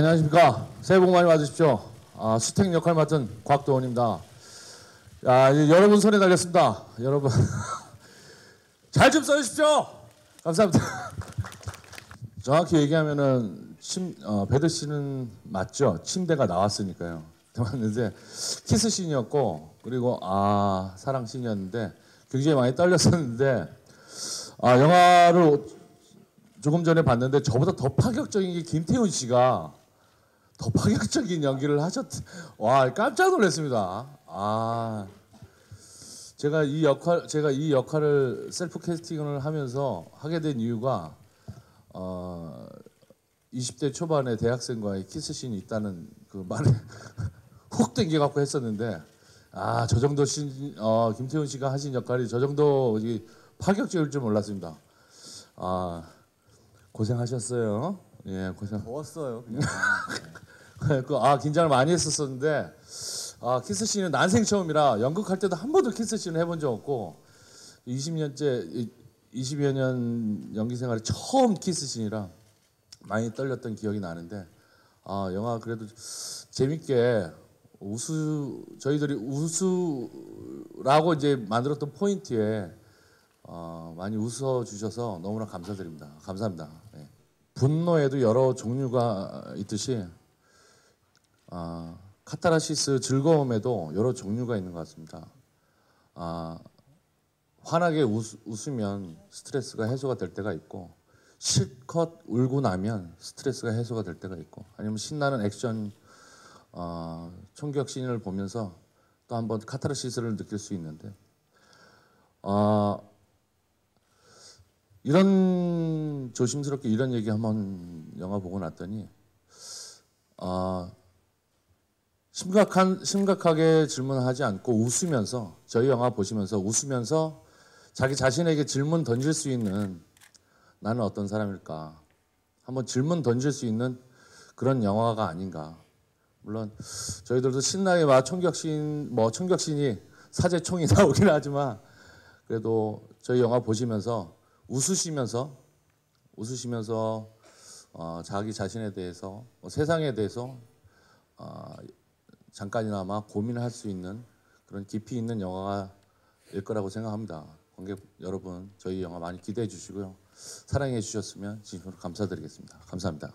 안녕하십니까. 새해 복 많이 받으십시오. 아, 수택 역할 맡은 곽도원입니다. 야, 이제 여러분 손에 달렸습니다. 여러분. 잘 좀 써주십시오. 감사합니다. 정확히 얘기하면은 침, 어, 베드 씨는 맞죠. 침대가 나왔으니까요. 나왔는데 키스 씬이었고 그리고 아 사랑 씬이었는데 굉장히 많이 떨렸었는데 아 영화를 조금 전에 봤는데 저보다 더 파격적인 게 김태훈 씨가 더 파격적인 연기를 하셨. 와 깜짝 놀랐습니다. 아 제가 이 역할 제가 이 역할을 셀프 캐스팅을 하면서 하게 된 이유가 어 20대 초반에 대학생과의 키스씬이 있다는 그 말에 훅 땡겨 갖고 했었는데 아 저 정도 신 어, 김태훈 씨가 하신 역할이 저 정도 이 파격적일 줄 몰랐습니다. 아 고생하셨어요. 예 고생. 더웠어요. 그냥. 그, 아 긴장을 많이 했었었는데 아 키스 씬은 난생 처음이라 연극할 때도 한 번도 키스 씬을 해본 적 없고 20년째 20여 년 연기 생활에 처음 키스 씬이라 많이 떨렸던 기억이 나는데 아 영화 그래도 재밌게 우수 저희들이 우수라고 이제 만들었던 포인트에 어, 많이 웃어 주셔서 너무나 감사드립니다. 감사합니다. 예. 분노에도 여러 종류가 있듯이 아, 카타르시스 즐거움에도 여러 종류가 있는 것 같습니다. 아, 환하게 웃, 웃으면 스트레스가 해소가 될 때가 있고 실컷 울고 나면 스트레스가 해소가 될 때가 있고 아니면 신나는 액션 어, 총격 씬을 보면서 또 한번 카타르시스를 느낄 수 있는데 어, 이런 조심스럽게 이런 얘기 한번 영화 보고 났더니 어, 심각한 심각하게 질문하지 않고 웃으면서 저희 영화 보시면서 웃으면서 자기 자신에게 질문 던질 수 있는 나는 어떤 사람일까? 한번 질문 던질 수 있는 그런 영화가 아닌가? 물론 저희들도 신나게 막 총격신 뭐 총격신이 사제총이 나오긴 하지만 그래도 저희 영화 보시면서 웃으시면서 웃으시면서 어, 자기 자신에 대해서 뭐 세상에 대해서 어, 잠깐이나마 고민할 수 있는 그런 깊이 있는 영화일 거라고 생각합니다. 관객 여러분 저희 영화 많이 기대해 주시고요. 사랑해 주셨으면 진심으로 감사드리겠습니다. 감사합니다.